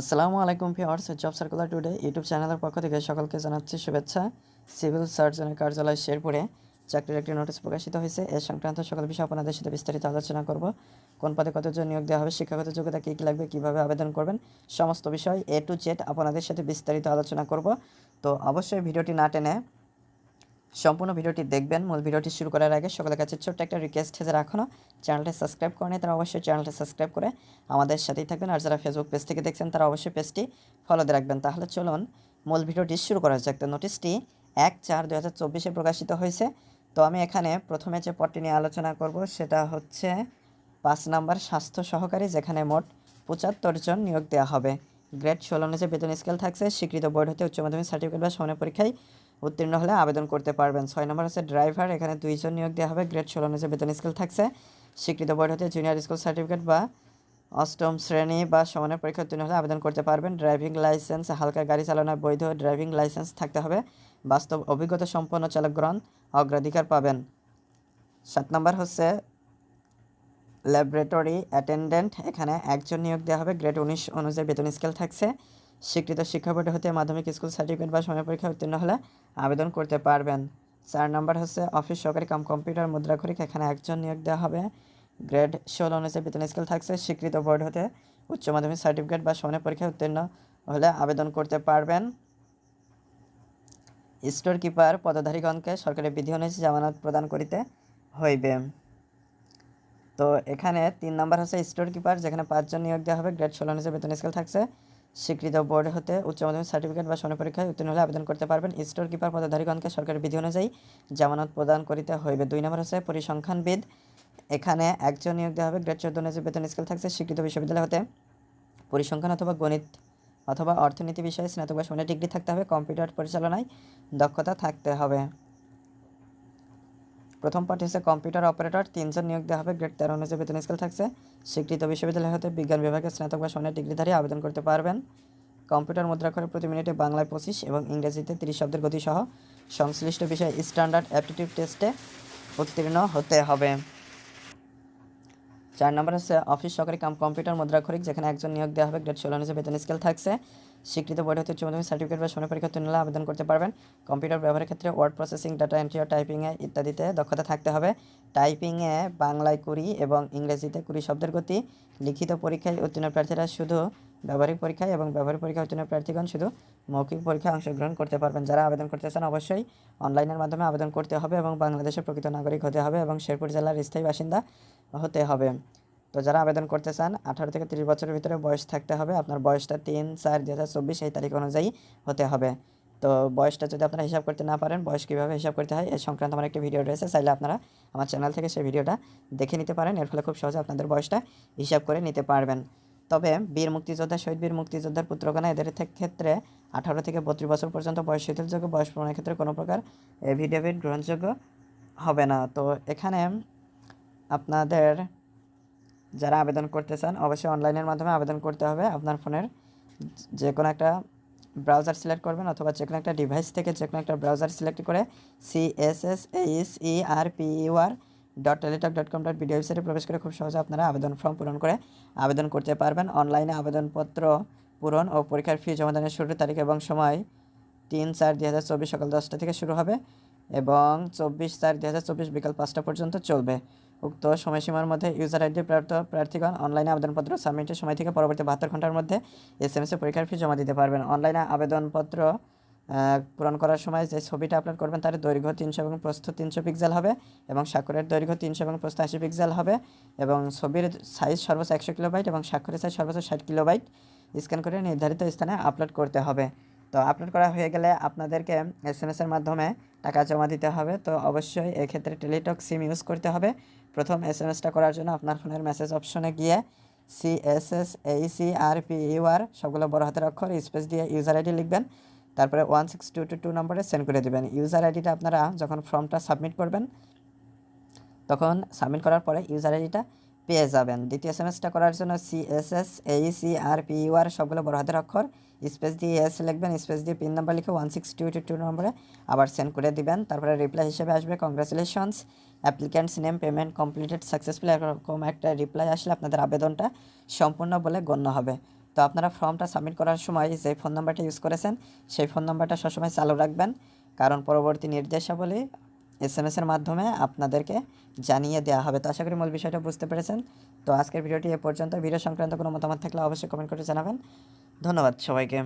আসসালামু আলাইকুম viewers job circular today YouTube চ্যানেলের পক্ষ থেকে সকলকে জানাচ্ছি শুভেচ্ছা। সিভিল সার্জনের কার্যালয় শেরপুরে চাকরির একটি নোটিশ প্রকাশিত হয়েছে। এ সংক্রান্ত সকল বিষয়ে আপনাদের সাথে বিস্তারিত আলোচনা করব। কোন পদে কতজন নিয়োগ দেওয়া হবে, শিক্ষাগত যোগ্যতা কী কী লাগবে, কীভাবে আবেদন করবেন, সমস্ত বিষয় এ টু জেড আপনাদের সাথে বিস্তারিত আলোচনা করব। তো অবশ্যই ভিডিওটি না টেনে সম্পূর্ণ ভিডিওটি দেখবেন। মূল ভিডিওটি শুরু করার আগে সকলের কাছে ছোট্ট একটা রিকোয়েস্ট যারা এখনও চ্যানেলটি সাবস্ক্রাইব করেনি তারা অবশ্যই চ্যানেলটি সাবস্ক্রাইব করে আমাদের সাথেই থাকবেন। আর যারা ফেসবুক পেজ থেকে দেখছেন, তারা অবশ্যই পেজটি ফলো দিয়ে রাখবেন। তাহলে চলুন মূল ভিডিওটি শুরু করা যাক। তো নোটিশটি এক চার দু হাজার চব্বিশে প্রকাশিত হয়েছে। তো আমি এখানে প্রথমে যে পদটি নিয়ে আলোচনা করব, সেটা হচ্ছে পাঁচ নাম্বার স্বাস্থ্য সহকারী, যেখানে মোট পঁচাত্তর জন নিয়োগ দেওয়া হবে। গ্রেড ষোলো অনুযায়ী বেতন স্কেল থাকছে। স্বীকৃত বোর্ড হতে উচ্চ মাধ্যমিক সার্টিফিকেট বা সমানের পরীক্ষায় উত্তীর্ণ হলে আবেদন করতে পারবেন। ছয় নম্বর হচ্ছে ড্রাইভার, এখানে দুইজন নিয়োগ দেওয়া হবে। গ্রেড ষোলো অনুযায়ী বেতন স্কেল থাকছে। স্বীকৃত বোর্ড হতে জুনিয়র স্কুল সার্টিফিকেট বা অষ্টম শ্রেণি বা সমানের পরীক্ষা উত্তীর্ণ হলে আবেদন করতে পারবেন। ড্রাইভিং লাইসেন্স হালকা গাড়ি চালানোর বৈধ ড্রাইভিং লাইসেন্স থাকতে হবে। বাস্তব অভিজ্ঞতা সম্পন্ন চালকগণ অগ্রাধিকার পাবেন। সাত নম্বর হচ্ছে ল্যাবরেটরি অ্যাটেন্ডেন্ট এখানে একজন নিয়োগ দেওয়া হবে। গ্রেড উনিশ অনুযায়ী বেতন স্কেল থাকছে। স্বীকৃত শিক্ষা বোর্ড হতে মাধ্যমিক স্কুল সার্টিফিকেট বা সময় পরীক্ষা উত্তীর্ণ হলে আবেদন করতে পারবেন। চার নম্বর হচ্ছে অফিস সহকারী কাম কম্পিউটার মুদ্রা মুদ্রাক্ষরিক এখানে একজন নিয়োগ দেওয়া হবে। গ্রেড ষোলো অনুযায়ী বেতন স্কেল থাকছে, স্বীকৃত বোর্ড হতে উচ্চ মাধ্যমিক সার্টিফিকেট বা সময় পরীক্ষা উত্তীর্ণ হলে আবেদন করতে পারবেন। স্টোর কিপার পদধারীগণকে সরকারি বিধি অনুযায়ী জামানত প্রদান করিতে হইবে। তো এখানে তিন নম্বর হচ্ছে স্টোর কিপার যেখানে পাঁচজন নিয়োগ দেওয়া হবে। গ্রেড ষোলো অনুযায়ী বেতন স্কেল থাকছে স্বীকৃত বোর্ড হতে উচ্চ মাধ্যমিক সার্টিফিকেট বা সনদ পরীক্ষায় উত্তীর্ণ হলে আবেদন করতে পারবেন স্টোর কিপার পদাধারীগণকে সরকারের বিধি অনুযায়ী জামানত প্রদান করিতে হইবে। দুই নম্বর হচ্ছে পরিসংখ্যানবিদ। এখানে একজন নিয়োগ দেওয়া হবে, গ্রেড চোদ্দ অনুযায়ী বেতন স্কেল থাকছে স্বীকৃত বিশ্ববিদ্যালয় হতে। পরিসংখ্যান অথবা গণিত অথবা অর্থনীতি বিষয়ে স্নাতক বা সমানের ডিগ্রি থাকতে হবে, কম্পিউটার পরিচালনায় দক্ষতা থাকতে হবে। প্রথম পার্টি হচ্ছে কম্পিউটার অপারেটর, তিনজন নিয়োগ দেওয়া হবে, গ্রেড তেরো অনুযায়ী বেতন স্কেল থাকছে। স্বীকৃত বিশ্ববিদ্যালয় হতে বিজ্ঞান বিভাগে স্নাতক বা সনের ডিগ্রিধারী আবেদন করতে পারবেন। কম্পিউটার মুদ্রাক্ষরে প্রতি মিনিটে বাংলায় পঁচিশ এবং ইংরেজিতে তিরিশ শব্দের গতিসহ সংশ্লিষ্ট বিষয়ে স্ট্যান্ডার্ড অ্যাপটিটিউড টেস্টে উত্তীর্ণ হতে হবে। চার নম্বর হচ্ছে অফিস সহকারী কাম কম্পিউটার মুদ্রাক্ষরিক, যেখানে একজন নিয়োগ দেওয়া হবে। গ্রেড ষোলো অনুযায়ী বেতন স্কেল থাকছে। স্বীকৃত বোর্ড হতে উচ্চ সার্টিফিকেট বা সোনা পরীক্ষা হলে আবেদন করতে পারবেন। কম্পিউটার ব্যবহারের ক্ষেত্রে ওয়ার্ড প্রসেসিং ডাটা এন্ট্রি ও টাইপিংয়ে ইত্যাদিতে দক্ষতা থাকতে হবে। টাইপিংয়ে বাংলায় কুড়ি এবং ইংরেজিতে কুড়ি শব্দের গতি। লিখিত পরীক্ষায় উত্তীর্ণ প্রার্থীরা শুধু ব্যবহারিক পরীক্ষায় এবং ব্যবহারিক পরীক্ষা উত্তীর্ণ প্রার্থীগণ শুধু মৌখিক পরীক্ষায় অংশগ্রহণ করতে পারবেন। যারা আবেদন করতে চান অবশ্যই অনলাইনের মাধ্যমে আবেদন করতে হবে এবং বাংলাদেশের প্রকৃত নাগরিক হতে হবে এবং শেরপুর জেলার স্থায়ী বাসিন্দা হতে হবে। তো যারা আবেদন করতে চান আঠারো থেকে তিরিশ বছরের ভিতরে বয়স থাকতে হবে। আপনার বয়সটা তিন চার দু হাজার চব্বিশ এই তারিখ অনুযায়ী হতে হবে। তো বয়সটা যদি আপনারা হিসাব করতে না পারেন, বয়স কীভাবে হিসাব করতে হয় এর সংক্রান্ত আমার একটি ভিডিও রয়েছে। চাইলে আপনারা আমার চ্যানেল থেকে সেই ভিডিওটা দেখে নিতে পারেন। এর ফলে খুব সহজে আপনাদের বয়সটা হিসাব করে নিতে পারবেন। তবে বীর মুক্তিযোদ্ধা, শহীদ বীর মুক্তিযোদ্ধার পুত্রগণা এদের ক্ষেত্রে আঠারো থেকে বত্রিশ বছর পর্যন্ত বয়স শিথিলযোগ্য, বয়স প্রমাণের ক্ষেত্রে কোনো প্রকার এভিডেভিট গ্রহণযোগ্য হবে না। তো এখানে আপনাদের যারা আবেদন করতে চান, অবশ্যই অনলাইনের মাধ্যমে আবেদন করতে হবে। আপনার ফোনের যে কোনো একটা ব্রাউজার সিলেক্ট করবেন অথবা যে কোনো একটা ডিভাইস থেকে যে কোনো একটা ব্রাউজার সিলেক্ট করে C S S H U R dot Teletalk dot com dot video ওয়েবসাইটে প্রবেশ করে খুব সহজে আপনারা আবেদন ফর্ম পূরণ করে আবেদন করতে পারবেন। অনলাইনে আবেদনপত্র পূরণ ও পরীক্ষার ফি জমাদানের শুরুর তারিখ এবং সময় তিন চার দুই হাজার চব্বিশ সকাল দশটা থেকে শুরু হবে এবং চব্বিশ চার দুই হাজার চব্বিশ বিকাল পাঁচটা পর্যন্ত চলবে। উক্ত সময়সীমার মধ্যে ইউজার আইডি প্রাপ্ত প্রার্থীগণ অনলাইনে আবেদনপত্র সাবমিটের সময় থেকে পরবর্তী বাহাত্তর ঘণ্টার মধ্যে এস এম এসে পরীক্ষার ফি জমা দিতে পারবেন। অনলাইনে আবেদনপত্র পূরণ করার সময় যে ছবিটা আপলোড করবেন তার দৈর্ঘ্য তিনশো এবং প্রস্থ তিনশো পিক্সেল হবে এবং স্বাক্ষরের দৈর্ঘ্য তিনশো এবং প্রস্থ আশি পিক্সেল হবে এবং ছবির সাইজ সর্বোচ্চ একশো কিলোবাইট এবং স্বাক্ষরের সাইজ সর্বোচ্চ ষাট কিলোবাইট স্ক্যান করে নির্ধারিত স্থানে আপলোড করতে হবে। তো আপলোড করা হয়ে গেলে আপনাদেরকে এস এম এসের মাধ্যমে টাকা জমা দিতে হবে। তো অবশ্যই এক্ষেত্রে টেলিটক সিম ইউজ করতে হবে। প্রথম এস এম এসটা করার জন্য আপনার ফোনের মেসেজ অপশনে গিয়ে C S S H C R P U R সবগুলো বড় হাতের অক্ষর স্পেস দিয়ে ইউজার আইডি লিখবেন। তারপরে one six two two two নম্বরে সেন্ড করে দেবেন। ইউজার আইডিটা আপনারা যখন ফর্মটা সাবমিট করবেন, তখন সাবমিট করার পরে ইউজার আইডিটা পেয়ে যাবেন। দ্বিতীয় এসএমএসটা করার জন্য C S S H C R P U R সবগুলো বড় হাতের অক্ষর স্পেস দিয়ে এস লিখবেন স্পেস দিয়ে পিন নাম্বার লিখে one six two two two নম্বরে আবার সেন্ড করে দিবেন। তারপরে রিপ্লাই হিসেবে আসবে congratulations applicants name payment completed successful এরকম একটা রিপ্লাই আসলে আপনাদের আবেদনটা সম্পূর্ণ বলে গণ্য হবে। তো আপনারা ফর্মটা সাবমিট করার সময় যে ফোন নাম্বারটা ইউজ করেছেন, সেই ফোন নাম্বারটা সবসময় চালু রাখবেন। কারণ পরবর্তী নির্দেশাবলী এস এম এসের মাধ্যমে আপনাদেরকে জানিয়ে দেওয়া হবে। তো আশা করি মূল বিষয়টা বুঝতে পেরেছেন। তো আজকের ভিডিওটি এ পর্যন্ত। ভিডিও সংক্রান্ত কোনো মতামত থাকলে অবশ্যই কমেন্ট করে জানাবেন। ধন্যবাদ সবাইকে।